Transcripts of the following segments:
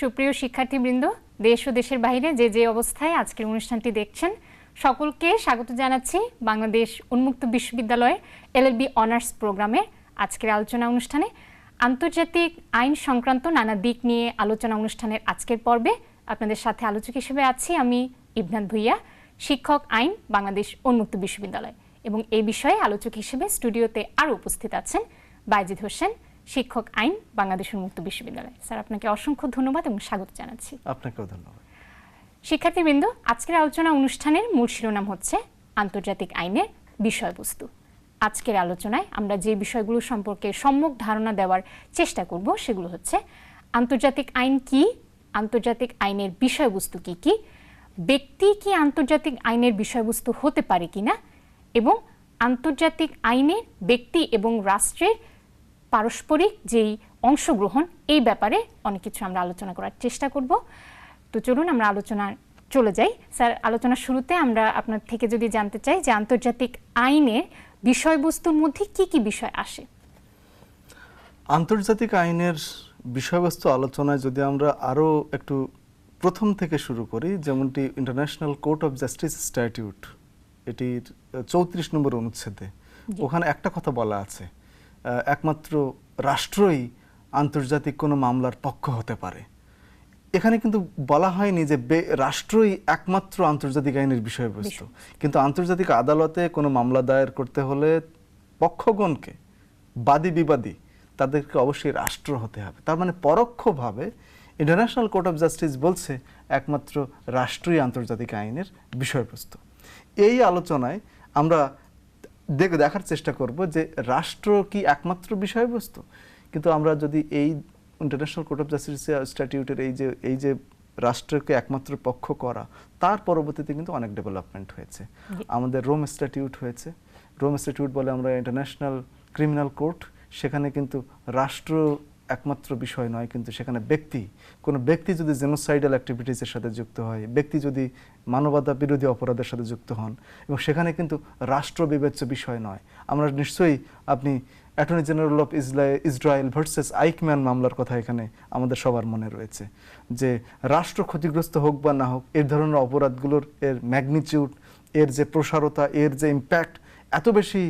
সুপ্রিয় শিক্ষার্থীবৃন্দ, দেশ ও দেশের বাইরে যে যে অবস্থায় আজকের অনুষ্ঠানটি দেখছেন, সকলকে স্বাগত জানাচ্ছি বাংলাদেশ উন্মুক্ত বিশ্ববিদ্যালয়ের এলএলবি অনার্স প্রোগ্রামে আজকের আলোচনা অনুষ্ঠানে। আন্তর্জাতিক আইন সংক্রান্ত নানা দিক নিয়ে আলোচনা অনুষ্ঠানের আজকের পর্বে আপনাদের সাথে আলোচক হিসেবে আছি আমি ইবনাথ ভুইয়া, শিক্ষক আইন, বাংলাদেশ উন্মুক্ত বিশ্ববিদ্যালয়। এবং এই বিষয়ে আলোচক হিসেবে স্টুডিওতে আরও উপস্থিত আছেন বাইজিদ হোসেন শিক্ষক আইন বাংলাদেশ মুক্ত বিশ্ববিদ্যালয়। স্যার আপনাকে অসংখ্য ধন্যবাদ এবং স্বাগত জানাচ্ছি। আপনাকেও ধন্যবাদ। শিক্ষার্থীবৃন্দ আজকের আলোচনা অনুষ্ঠানের মূল শিরোনাম হচ্ছে আন্তর্জাতিক আইনের বিষয়বস্তু। আজকের আলোচনায় আমরা যে বিষয়গুলো সম্পর্কে সম্যক ধারণা দেওয়ার চেষ্টা করব সেগুলো হচ্ছে আন্তর্জাতিক আইন কি আন্তর্জাতিক আইনের বিষয়বস্তু কি কি ব্যক্তি কি আন্তর্জাতিক আইনের বিষয়বস্তু হতে পারে কিনা এবং আন্তর্জাতিক আইনে ব্যক্তি এবং রাষ্ট্রের পারস্পরিক যেই অংশগ্রহণ এই ব্যাপারে অনেক কিছু আমরা আলোচনা করার চেষ্টা করব। তো চলুন আমরা আলোচনা চলে যাই। স্যার আলোচনার শুরুতে আমরা আপনার থেকে যদি জানতে চাই যে আন্তর্জাতিক আইনের বিষয়বস্তুর মধ্যে কি কি বিষয় আসে। আন্তর্জাতিক আইনের বিষয়বস্তু আলোচনায় যদি আমরা আরও একটু প্রথম থেকে শুরু করি যেমনটি international court of justice statute এটির চৌত্রিশ নম্বর অনুচ্ছেদে। ওখানে একটা কথা বলা আছে একমাত্র রাষ্ট্রই আন্তর্জাতিক কোনো মামলার পক্ষ হতে পারে। এখানে কিন্তু বলা হয়নি যে বে- রাষ্ট্রই একমাত্র আন্তর্জাতিক আইনের বিষয়বস্তু। কিন্তু আন্তর্জাতিক আদালতে কোনো মামলা দায়ের করতে হলে পক্ষগণকে বাদী বিবাদী তাদেরকে অবশ্যই রাষ্ট্র হতে হবে। তার মানে পরোক্ষভাবে ইন্টারন্যাশনাল কোর্ট অফ জাস্টিস বলছে একমাত্র রাষ্ট্রই আন্তর্জাতিক আইনের বিষয়বস্তু। এই আলোচনায় আমরা দেখ দেখার চেষ্টা করব যে রাষ্ট্র কি একমাত্র বিষয়বস্তু? কিন্তু আমরা যদি এই ইন্টারন্যাশনাল কোর্ট অফ জাস্টিস স্ট্যাটিউটের এই যে এই যে রাষ্ট্রকে একমাত্র পক্ষ করা তার পরবর্তীতে কিন্তু অনেক ডেভেলপমেন্ট হয়েছে। আমাদের রোম স্ট্যাটিউট হয়েছে। রোম স্ট্যাটিউট বলে আমরা ইন্টারন্যাশনাল ক্রিমিনাল কোর্ট সেখানে কিন্তু রাষ্ট্র একমাত্র বিষয় নয়, কিন্তু সেখানে ব্যক্তি, কোনো ব্যক্তি যদি জেনোসাইডাল অ্যাক্টিভিটিসের সাথে যুক্ত হয়, ব্যক্তি যদি মানবতা বিরোধী অপরাধের সাথে যুক্ত হন, এবং সেখানে কিন্তু রাষ্ট্র বিবেচ্য বিষয় নয়। আমরা নিশ্চয়ই আপনি attorney general of Israel versus Eichmann মামলার কথা এখানে আমাদের সবার মনে রয়েছে, যে রাষ্ট্র ক্ষতিগ্রস্ত হোক বা না হোক এর ধরনের অপরাধগুলোর এর ম্যাগনিচিউড এর যে প্রসারতা, এর যে ইম্প্যাক্ট এত বেশি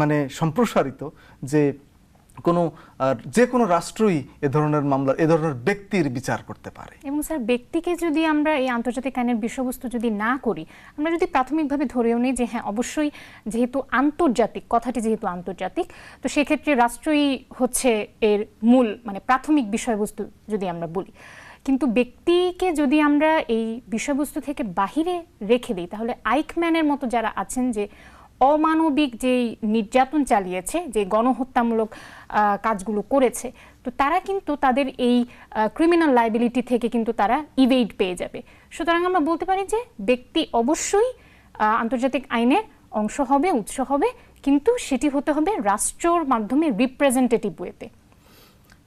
মানে সম্প্রসারিত যে কোনো যে কোনো রাষ্ট্রই এ ধরনের মামলা, এ ধরনের ব্যক্তির বিচার করতে পারে। এবং স্যার, ব্যক্তিকে যদি আমরা এই আন্তর্জাতিক আইনের বিষয়বস্তু যদি না করি, আমরা যদি প্রাথমিকভাবে ধরেও নিই যে হ্যাঁ অবশ্যই যেহেতু আন্তর্জাতিক, কথাটি যেহেতু আন্তর্জাতিক, তো সেক্ষেত্রে রাষ্ট্রই হচ্ছে এর মূল মানে প্রাথমিক বিষয়বস্তু যদি আমরা বলি। কিন্তু ব্যক্তিকে যদি আমরা এই বিষয়বস্তু থেকে বাহিরে রেখে দিই, তাহলে আইকম্যানের মতো যারা আছেন যে অমানবিক যেই নির্যাতন চালিয়েছে যে গণহত্যামূলক কাজগুলো করেছে তো তারা কিন্তু তাদের এই ক্রিমিনাল লাইবিলিটি থেকে কিন্তু তারা ইভেইড পেয়ে যাবে সুতরাং আমরা বলতে পারি যে ব্যক্তি অবশ্যই আন্তর্জাতিক আইনের অংশ হবে উৎস হবে কিন্তু সেটি হতে হবে রাষ্ট্রর মাধ্যমে রিপ্রেজেন্টেটিভ ওয়েতে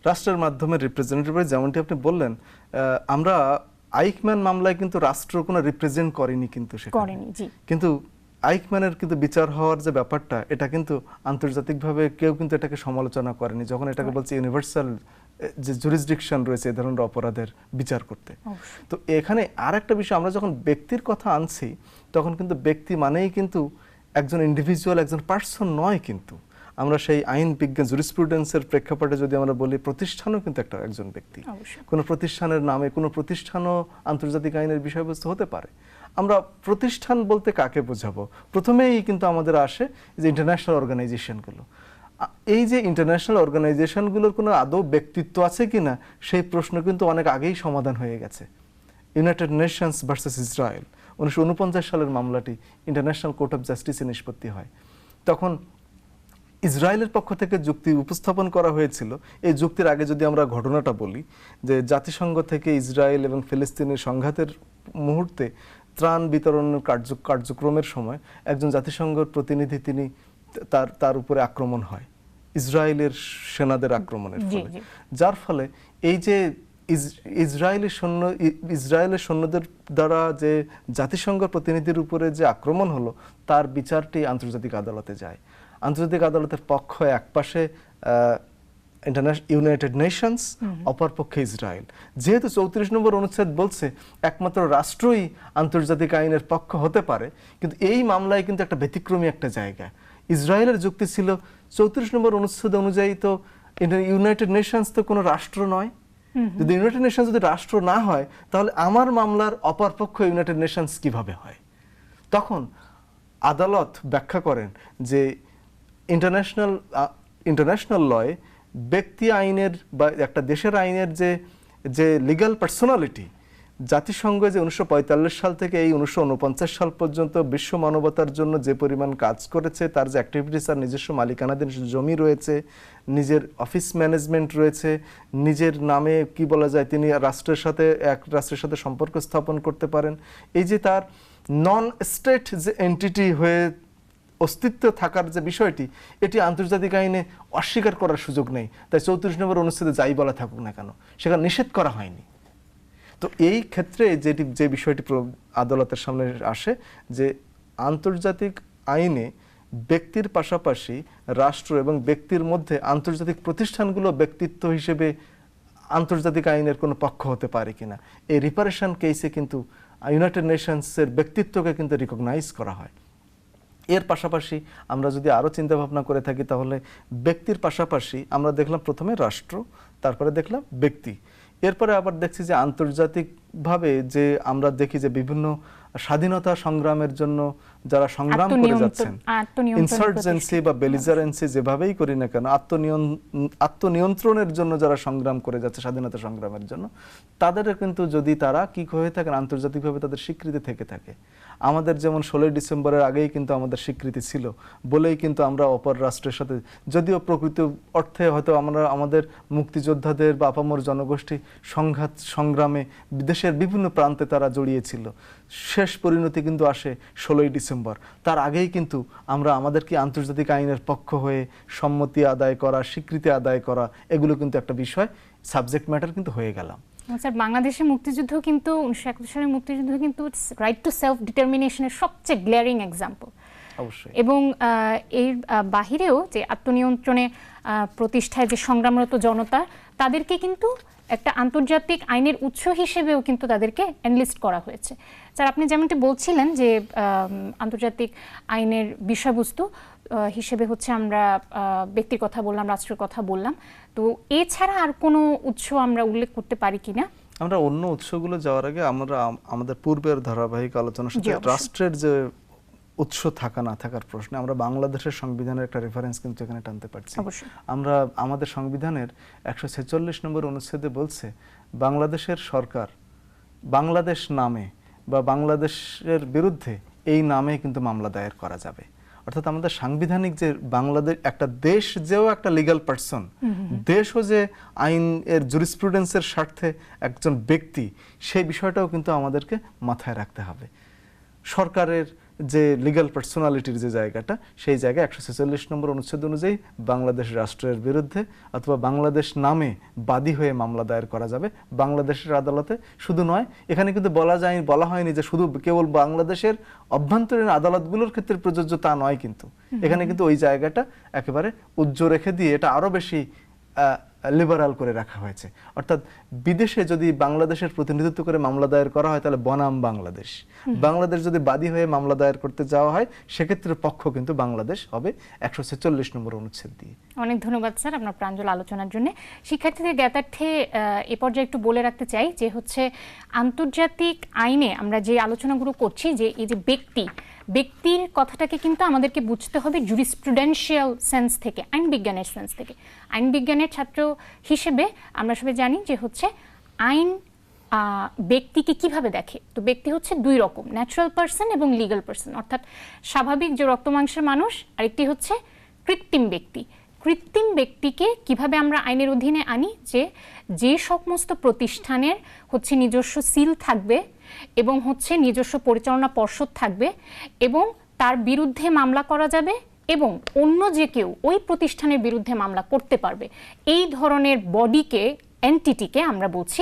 রাষ্ট্রের মাধ্যমে রিপ্রেজেন্টেটিভ যেমনটি আপনি বললেন আমরা আইকম্যান মামলায় কিন্তু রাষ্ট্র কোনো রিপ্রেজেন্ট করেনি কিন্তু সেখানে। করেনি, জি। কিন্তু আইকম্যানের কিন্তু বিচার হওয়ার যে ব্যাপারটা এটা কিন্তু আন্তর্জাতিকভাবে কেউ কিন্তু এটাকে সমালোচনা করেনি। যখন এটাকে বলছে ইউনিভার্সাল যে জুরিসডিকশন রয়েছে এই ধরনের অপরাধের বিচার করতে। তো এখানে আর একটা বিষয় আমরা যখন ব্যক্তির কথা আনছি তখন কিন্তু ব্যক্তি মানেই কিন্তু একজন ইন্ডিভিজুয়াল একজন পার্সন নয় কিন্তু। আমরা সেই আইন বিজ্ঞান জুরিসপ্রুডেন্সের প্রেক্ষাপটে যদি আমরা বলি প্রতিষ্ঠানও কিন্তু একটা একজন ব্যক্তি। কোনো প্রতিষ্ঠানের নামে কোনো প্রতিষ্ঠানও আন্তর্জাতিক আইনের বিষয়বস্তু হতে পারে। আমরা প্রতিষ্ঠান বলতে কাকে বোঝাবো? প্রথমেই কিন্তু আমাদের আসে যে ইন্টারন্যাশনাল অর্গানাইজেশনগুলো এই যে ইন্টারন্যাশনাল অর্গানাইজেশনগুলোর কোনো আদৌ ব্যক্তিত্ব আছে কিনা, সেই প্রশ্ন কিন্তু অনেক আগেই সমাধান হয়ে গেছে। ইউনাইটেড নেশনস ভার্সেস ইসরায়েল উনিশশো উনপঞ্চাশ সালের মামলাটি ইন্টারন্যাশনাল কোর্ট অফ জাস্টিসে নিষ্পত্তি হয়। তখন ইসরায়েলের পক্ষ থেকে যুক্তি উপস্থাপন করা হয়েছিল। এই যুক্তির আগে যদি আমরা ঘটনাটা বলি, যে জাতিসংঘ থেকে ইসরায়েল এবং ফিলিস্তিনের সংঘাতের মুহূর্তে ত্রাণ বিতরণের কার্য কার্যক্রমের সময় একজন জাতিসংঘের প্রতিনিধি তিনি তার তার উপরে আক্রমণ হয়। ইসরায়েলের সেনাদের আক্রমণের ফলে। যার ফলে এই যে ইস- ইসরায়েলি সৈন্য ইসরায়েলের সৈন্যদের দ্বারা যে জাতিসংঘ প্রতিনিধির উপরে যে আক্রমণ হলো তার বিচারটি আন্তর্জাতিক আদালতে যায়। আন্তর্জাতিক আদালতের পক্ষ একপাশে ইউনাইটেড নেশনস অপরপক্ষে ইসরায়েল। যেহেতু চৌত্রিশ নম্বর অনুচ্ছেদ বলছে একমাত্র রাষ্ট্রই আন্তর্জাতিক আইনের পক্ষ হতে পারে কিন্তু এই মামলায় কিন্তু একটা ব্যতিক্রমী একটা জায়গা। ইসরায়েলের যুক্তি ছিল চৌত্রিশ নম্বর অনুচ্ছেদ অনুযায়ী তো ইউনাইটেড নেশনস তো কোনো রাষ্ট্র নয়। যদি ইউনাইটেড নেশনস যদি রাষ্ট্র না হয় তাহলে আমার মামলার অপরপক্ষ ইউনাইটেড নেশনস কীভাবে হয়? তখন আদালত ব্যাখ্যা করেন যে ইন্টারন্যাশনাল ইন্টারন্যাশনাল লয়ে ব্যক্তি আইনের বা একটা দেশের আইনের যে যে লিগ্যাল পার্সোনালিটি জাতিসংঘ যে উনিশশো পঁয়তাল্লিশ সাল থেকে এই উনিশশো ঊনপঞ্চাশ সাল পর্যন্ত বিশ্ব মানবতার জন্য যে পরিমাণ কাজ করেছে, তার যে অ্যাক্টিভিটিস আর নিজস্ব মালিকানাধীন জমি রয়েছে, নিজের অফিস ম্যানেজমেন্ট রয়েছে, নিজের নামে কি বলা যায়, তিনি রাষ্ট্রের সাথে, এক রাষ্ট্রের সাথে সম্পর্ক স্থাপন করতে পারেন। এই যে তার নন স্টেট যে এন্টিটি হয়ে অস্তিত্ব থাকার যে বিষয়টি, এটি আন্তর্জাতিক আইনে অস্বীকার করার সুযোগ নেই। তাই চৌত্রিশ নম্বর অনুচ্ছেদে যাই বলা থাকুক না কেন, সেখানে নিষেধ করা হয়নি। তো এই ক্ষেত্রে যেটি, যে বিষয়টি আদালতের সামনে আসে, যে আন্তর্জাতিক আইনে ব্যক্তির পাশাপাশি রাষ্ট্র এবং ব্যক্তির মধ্যে আন্তর্জাতিক প্রতিষ্ঠানগুলো ব্যক্তিত্ব হিসেবে আন্তর্জাতিক আইনের কোনো পক্ষ হতে পারে কিনা, এই রিপারেশন কেসে কিন্তু ইউনাইটেড নেশনসের ব্যক্তিত্বকে কিন্তু রিকগনাইজ করা হয়। এর পাশাপাশি আমরা যদি আরও চিন্তাভাবনা করে থাকি, তাহলে ব্যক্তির পাশাপাশি আমরা দেখলাম প্রথমে রাষ্ট্র, তারপরে দেখলাম ব্যক্তি। এরপরে আবার দেখছি যে আন্তর্জাতিকভাবে যে আমরা দেখি যে বিভিন্ন স্বাধীনতা সংগ্রামের জন্য যারা সংগ্রাম করে যাচ্ছেন ইনসার্জেন্সি বা বেলিজারেন্সি যেভাবেই করি না কেন আত্মনিয়ন্ত্রণের জন্য যারা সংগ্রাম করে যাচ্ছে স্বাধীনতা সংগ্রামের জন্য তাদের কিন্তু যদি তারা কি হয়ে থাকেন আন্তর্জাতিকভাবে তাদের স্বীকৃতি থেকে থাকে। আমাদের যেমন ষোলোই ডিসেম্বরের আগেই কিন্তু আমাদের স্বীকৃতি ছিল বলেই কিন্তু আমরা অপর রাষ্ট্রের সাথে যদিও প্রকৃত অর্থে হয়তো আমরা আমাদের মুক্তিযোদ্ধাদের বা আপামর জনগোষ্ঠী সংঘাত সংগ্রামে দেশের বিভিন্ন প্রান্তে তারা জড়িয়েছিল শেষ পরিণতি কিন্তু আসে ষোলোই ডিসেম্বর তার আগেই কিন্তু আমরা আমাদের কি আন্তর্জাতিক আইনের পক্ষ হয়ে সম্মতি আদায় করা স্বীকৃতি আদায় করা এগুলো কিন্তু একটা বিষয় সাবজেক্ট ম্যাটার কিন্তু হয়ে গেলাম। স্যার বাংলাদেশের মুক্তিযুদ্ধ কিন্তু উনিশশো একাত্তর সালের মুক্তিযুদ্ধ কিন্তু রাইট টু সেলফ ডিটারমিনেশনের সবচেয়ে গ্লেয়ারিং এক্সাম্পল এবং এর বাহিরেও যে আত্মনিয়ন্ত্রণে প্রতিষ্ঠায় যে সংগ্রামরত জনতা তাদেরকে কিন্তু একটা আন্তর্জাতিক আইনের উৎস হিসেবেও কিন্তু তাদেরকে এনলিস্ট করা হয়েছে। স্যার আপনি যেমনটি বলছিলেন যে আন্তর্জাতিক আইনের বিষয়বস্তু হিসেবে হচ্ছে আমরা ব্যক্তির কথা বললাম রাষ্ট্রের কথা বললাম। তো এছাড়া আর কোনো উৎস আমরা উল্লেখ করতে পারি কিনা? আমরা অন্য উৎসগুলো যাওয়ার আগে আমরা আমাদের পূর্বের ধারাবাহিক আলোচনার সাথে রাষ্ট্রের যে উৎস থাকা না থাকার প্রশ্নে আমরা বাংলাদেশের সংবিধানের একটা রেফারেন্স কিন্তু এখানে টানতে পারছি। আমরা আমাদের সংবিধানের একশো ছেচল্লিশ নম্বর অনুচ্ছেদে বলছে বাংলাদেশের সরকার বাংলাদেশ নামে বা বাংলাদেশের বিরুদ্ধে এই নামে কিন্তু মামলা দায়ের করা যাবে। অর্থাৎ আমাদের সাংবিধানিক যে বাংলাদেশ একটা দেশ যেও একটা লিগ্যাল পার্সন দেশও যে আইন এর জুরিসপ্রুডেন্সের স্বার্থে একজন ব্যক্তি সেই বিষয়টাও কিন্তু আমাদেরকে মাথায় রাখতে হবে। সরকারের যে লিগ্যাল পার্সোনালিটির যে জায়গাটা সেই জায়গায় একশো ছেচল্লিশ নম্বর অনুচ্ছেদ অনুযায়ী বাংলাদেশ রাষ্ট্রের বিরুদ্ধে অথবা বাংলাদেশ নামে বাদী হয়ে মামলা দায়ের করা যাবে। বাংলাদেশের আদালতে শুধু নয় এখানে কিন্তু বলা যায় বলা হয়নি যে শুধু কেবল বাংলাদেশের অভ্যন্তরীণ আদালতগুলোর ক্ষেত্রে প্রযোজ্য তা নয় কিন্তু। এখানে কিন্তু ওই জায়গাটা একেবারে উজ্জ্ব রেখে দিয়ে এটা আরও বেশি লিবারাল করে রাখা হয়েছে। অর্থাৎ বিদেশে যদি বাংলাদেশের প্রতিনিধিত্ব করে মামলা দায়ের করা হয় তাহলে বনাম বাংলাদেশ। বাংলাদেশ যদি বাদী হয়ে মামলা দায়ের করতে যাওয়া হয় সেক্ষেত্রে পক্ষ কিন্তু বাংলাদেশ হবে একশো ছেচল্লিশ নম্বর অনুচ্ছেদ দিয়ে। অনেক ধন্যবাদ স্যার আপনার প্রাঞ্জল আলোচনার জন্য। শিক্ষার্থীদের জ্ঞাতার্থে এ পর্যায়ে একটু বলে রাখতে চাই যে হচ্ছে আন্তর্জাতিক আইনে আমরা যে আলোচনাগুলো করছি যে এই যে ব্যক্তি ব্যক্তির কথাটাকে কিন্তু আমাদেরকে বুঝতে হবে জুরিস্প্রুডেন্সিয়াল সেন্স থেকে, আইন বিজ্ঞানের সেন্স থেকে। আইন বিজ্ঞানের ছাত্র হিসেবে আমরা সবাই জানি যে হচ্ছে আইন ব্যক্তিকে কীভাবে দেখে? তো ব্যক্তি হচ্ছে দুই রকম ন্যাচারাল পার্সন এবং লিগাল পার্সন অর্থাৎ স্বাভাবিক যে রক্তমাংসের মানুষ, আরেকটি হচ্ছে কৃত্রিম ব্যক্তি। কৃত্রিম ব্যক্তিকে কীভাবে আমরা আইনের অধীনে আনি যে যে সমস্ত প্রতিষ্ঠানের হচ্ছে নিজস্ব সিল থাকবে এবং হচ্ছে নিজস্ব পরিচালনা পর্ষদ থাকবে এবং তার বিরুদ্ধে মামলা করা যাবে এবং অন্য যে কেউ ওই প্রতিষ্ঠানের বিরুদ্ধে মামলা করতে পারবে। এই ধরনের বডিকে এন্টিটিকে আমরা বলছি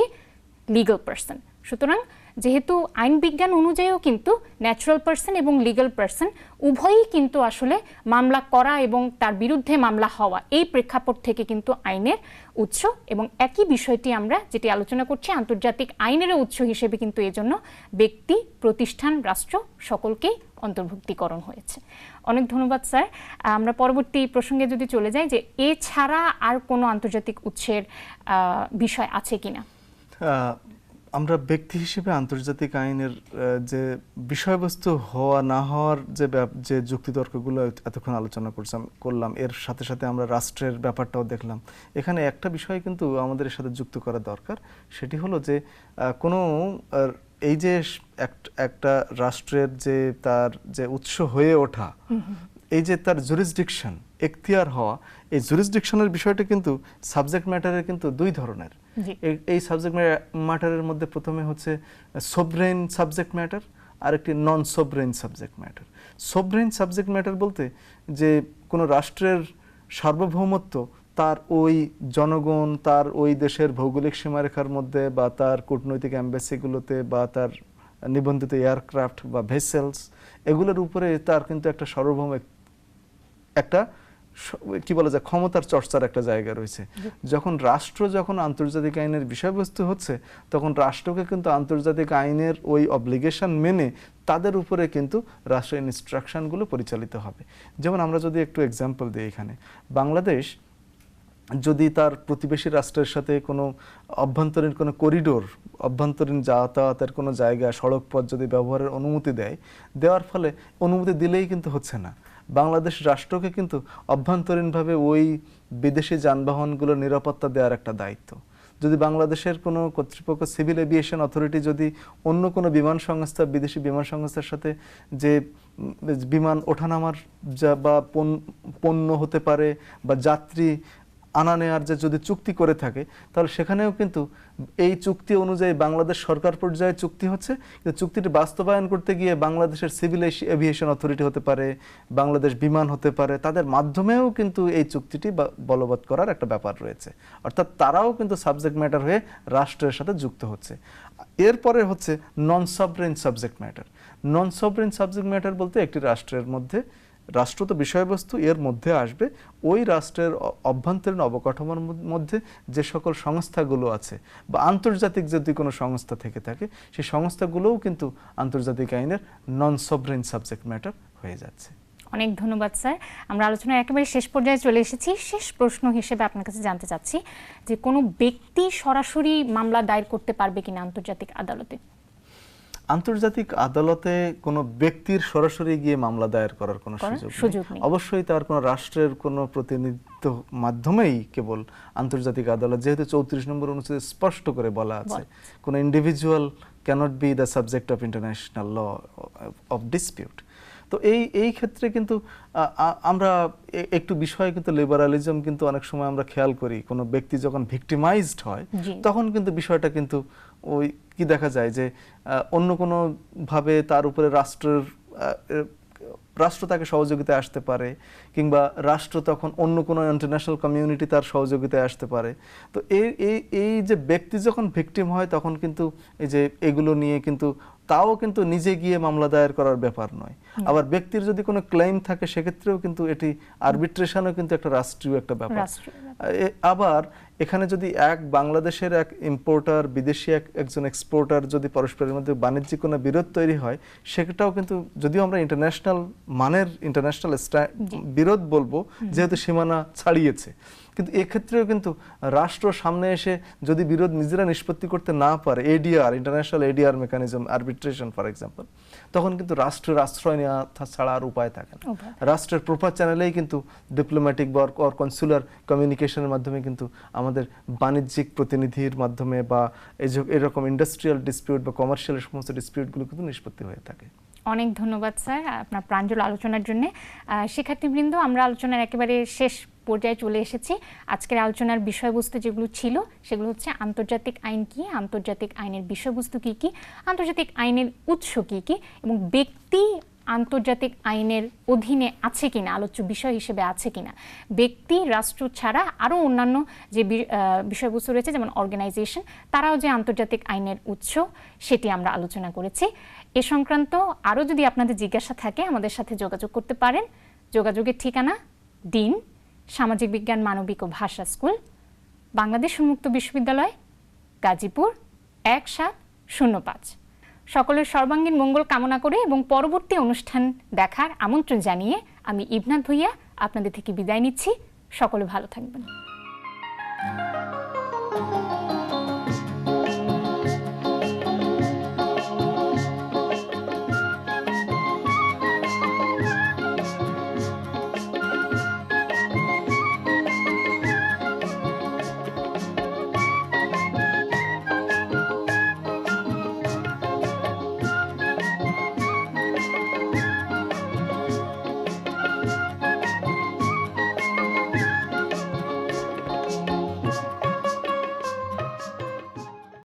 লিগাল পার্সন সুতরাং যেহেতু আইন বিজ্ঞান অনুযায়ীও কিন্তু ন্যাচারাল পার্সন এবং লিগ্যাল পার্সন উভয়ই কিন্তু আসলে মামলা করা এবং তার বিরুদ্ধে মামলা হওয়া এই প্রেক্ষাপট থেকে কিন্তু আইনের উৎস এবং একই বিষয়টি আমরা যেটি আলোচনা করছি, আন্তর্জাতিক আইনেরও উৎস হিসেবে কিন্তু এজন্য ব্যক্তি, প্রতিষ্ঠান, রাষ্ট্র সকলকেই অন্তর্ভুক্তিকরণ হয়েছে। অনেক ধন্যবাদ স্যার। আমরা পরবর্তী প্রসঙ্গে যদি চলে যাই যে এছাড়া আর কোনো আন্তর্জাতিক উৎসের বিষয় আছে কিনা? আমরা ব্যক্তি হিসেবে আন্তর্জাতিক আইনের যে বিষয়বস্তু হওয়া না হওয়ার যে ব্যাপ- যে যুক্তিতর্কগুলো এতক্ষণ আলোচনা করছিলাম করলাম এর সাথে সাথে আমরা রাষ্ট্রের ব্যাপারটাও দেখলাম। এখানে একটা বিষয় কিন্তু আমাদের সাথে যুক্ত করা দরকার সেটি হলো যে কোনো এই যে এক- একটা রাষ্ট্রের যে তার যে উৎস হয়ে ওঠা এই যে তার জুরিসডিকশন এখতিয়ার হওয়া এই জুরিসডিকশনের বিষয়টা কিন্তু সাবজেক্ট ম্যাটারের কিন্তু দুই ধরনের। এই- সাবজেক্ট ম্যাটারের মধ্যে প্রথমে হচ্ছে সোভরেন সাবজেক্ট ম্যাটার আর একটি non sovereign subject matter sovereign subject matter বলতে যে কোনো রাষ্ট্রের সার্বভৌমত্ব তার ওই জনগণ তার ওই দেশের ভৌগোলিক সীমারেখার মধ্যে বা তার কূটনৈতিক অ্যাম্বাসিগুলোতে বা তার নিবন্ধিত এয়ারক্রাফট বা ভেসেলস এগুলোর উপরে তার কিন্তু একটা সার্বভৌম এক- একটা কি বলা যায় ক্ষমতার চর্চার একটা জায়গা রয়েছে। যখন রাষ্ট্র যখন আন্তর্জাতিক আইনের বিষয়বস্তু হচ্ছে তখন রাষ্ট্রকে কিন্তু আন্তর্জাতিক আইনের ওই অব্লিগেশন মেনে তাদের উপরে কিন্তু রাষ্ট্রের ইনস্ট্রাকশনগুলো পরিচালিত হবে। যেমন আমরা যদি একটু এক্সাম্পল দিই এখানে। বাংলাদেশ যদি তার প্রতিবেশী রাষ্ট্রের সাথে কোনো অভ্যন্তরীণ কোনো করিডোর অভ্যন্তরীণ যাতায়াতের কোনো জায়গা সড়ক পথ যদি ব্যবহারের অনুমতি দেয় দেওয়ার ফলে অনুমতি দিলেই কিন্তু হচ্ছে না। বাংলাদেশ রাষ্ট্রকে কিন্তু অভ্যন্তরীণভাবে ওই বিদেশি যানবাহনগুলোর নিরাপত্তা দেওয়ার একটা দায়িত্ব। যদি বাংলাদেশের কোনো কর্তৃপক্ষ সিভিল এভিয়েশন অথরিটি যদি অন্য কোনো বিমান সংস্থা, বিদেশি বিমান সংস্থার সাথে যে বিমান ওঠানামার যা বা পণ্য হতে পারে বা যাত্রী আনা নেয়ার যে যদি চুক্তি করে থাকে, তাহলে সেখানেও কিন্তু এই চুক্তি অনুযায়ী বাংলাদেশ সরকার পর্যায়ে চুক্তি হচ্ছে। কিন্তু চুক্তিটি বাস্তবায়ন করতে গিয়ে বাংলাদেশের সিভিল এভিয়েশন অথরিটি হতে পারে, বাংলাদেশ বিমান হতে পারে, তাদের মাধ্যমেও কিন্তু এই চুক্তিটি বলবৎ করার একটা ব্যাপার রয়েছে। অর্থাৎ তারাও কিন্তু সাবজেক্ট ম্যাটার হয়ে রাষ্ট্রের সাথে যুক্ত হচ্ছে। এরপরে হচ্ছে non sovereign subject matter. Non sovereign subject matter বলতে একটি রাষ্ট্রের মধ্যে রাষ্ট্র তো বিষয়বস্তু এর মধ্যে আসবে। ওই রাষ্ট্রের অভ্যন্তরীণ অবকাঠামোর মধ্যে যে সকল সংস্থাগুলো আছে বা আন্তর্জাতিক যদি কোনো সংস্থা থেকে থাকে, সেই সংস্থাগুলোও কিন্তু আন্তর্জাতিক আইনের নন সবরেন সাবজেক্ট ম্যাটার হয়ে যাচ্ছে। অনেক ধন্যবাদ, স্যার। আমরা আলোচনার একেবারে শেষ পর্যায়ে চলে এসেছি। শেষ প্রশ্ন হিসেবে আপনার কাছে জানতে চাচ্ছি যে কোনো ব্যক্তি সরাসরি মামলা দায়ের করতে পারবে কিনা আন্তর্জাতিক আদালতে? আন্তর্জাতিক আদালতে কোনো ব্যক্তির সরাসরি গিয়ে মামলা দায়ের করার কোনো সুযোগ নেই। অবশ্যই তার কোনো রাষ্ট্রের কোনো প্রতিনিধিত্ব মাধ্যমেই কেবল আন্তর্জাতিক আদালত যেহেতু চৌত্রিশ নম্বর অনুচ্ছেদে স্পষ্ট করে বলা আছে কোনো individual cannot be the subject of international law of dispute তো এই এই ক্ষেত্রে কিন্তু আমরা একটু বিষয়ে কিন্তু লিবারালিজম কিন্তু অনেক সময় আমরা খেয়াল করি। কোনো ব্যক্তি যখন ভিক্টিমাইজড হয় তখন কিন্তু বিষয়টা কিন্তু ওই কি দেখা যায় যে অন্য কোনো ভাবে তার উপরে রাষ্ট্রের রাষ্ট্র তাকে সহযোগিতায় আসতে পারে, কিংবা রাষ্ট্র তখন অন্য কোনো ইন্টারন্যাশনাল কমিউনিটি তার সহযোগিতায় আসতে পারে। তো এই এই এই যে ব্যক্তি যখন ভিকটিম হয়, তখন কিন্তু এই যে এগুলো নিয়ে কিন্তু তাও কিন্তু নিজে গিয়ে মামলা দায়ের করার ব্যাপার নয়। আবার ব্যক্তির যদি কোনো ক্লেম থাকে সেক্ষেত্রেও কিন্তু এটি আরবিট্রেশনও কিন্তু একটা রাষ্ট্রীয় একটা ব্যাপার। আবার এখানে যদি এক বাংলাদেশের এক ইম্পোর্টার বিদেশি এক একজন এক্সপোর্টার যদি পরস্পরের মধ্যে বাণিজ্যিক কোনো বিরোধ তৈরি হয় সেটাও কিন্তু যদিও আমরা ইন্টারন্যাশনাল মানের ইন্টারন্যাশনাল বিরোধ বলব যেহেতু সীমানা ছাড়িয়েছে। কিন্তু এক্ষেত্রেও কিন্তু রাষ্ট্র সামনে এসে যদি বিরোধ নিজেরা নিষ্পত্তি করতে না পারে ADR international ADR mechanism arbitration for example তখন কিন্তু রাষ্ট্রের আশ্রয় নেওয়া ছাড়া আর উপায় থাকে না। রাষ্ট্রের প্রপার চ্যানেলেই কিন্তু ডিপ্লোম্যাটিক বা অর কনসুলার কমিউনিকেশনের মাধ্যমে কিন্তু আমাদের বাণিজ্যিক প্রতিনিধির মাধ্যমে বা এরকম ইন্ডাস্ট্রিয়াল ডিসপিউট বা কমার্শিয়াল সমস্ত ডিসপিউটগুলো কিন্তু নিষ্পত্তি হয়ে থাকে। অনেক ধন্যবাদ, স্যার, আপনার প্রাঞ্জল আলোচনার জন্য। শিক্ষার্থীবৃন্দ, আমরা আলোচনার একেবারে শেষ পর্যায়ে চলে এসেছি। আজকের আলোচনার বিষয়বস্তু যেগুলো ছিল, সেগুলো হচ্ছে আন্তর্জাতিক আইন কি, আন্তর্জাতিক আইনের বিষয়বস্তু কি কি, আন্তর্জাতিক আইনের উৎস কি কি, এবং ব্যক্তি আন্তর্জাতিক আইনের অধীনে আছে কিনা, আলোচ্য বিষয় হিসেবে আছে কিনা। ব্যক্তি, রাষ্ট্র ছাড়া আরও অন্যান্য যে বিষয়বস্তু রয়েছে, যেমন অর্গানাইজেশন তারাও যে আন্তর্জাতিক আইনের উৎস, সেটি আমরা আলোচনা করেছি। এ সংক্রান্ত আরও যদি আপনাদের জিজ্ঞাসা থাকে, আমাদের সাথে যোগাযোগ করতে পারেন। যোগাযোগের ঠিকানা, ডিন, সামাজিক বিজ্ঞান, মানবিক ও ভাষা স্কুল, বাংলাদেশ উন্মুক্ত বিশ্ববিদ্যালয়, গাজীপুর, এক সাত শূন্য পাঁচ। সকলের সর্বাঙ্গীন মঙ্গল কামনা করে এবং পরবর্তী অনুষ্ঠান দেখার আমন্ত্রণ জানিয়ে আমি ইবনাথ ভুইয়া আপনাদের থেকে বিদায় নিচ্ছি। সকলে ভালো থাকবেন।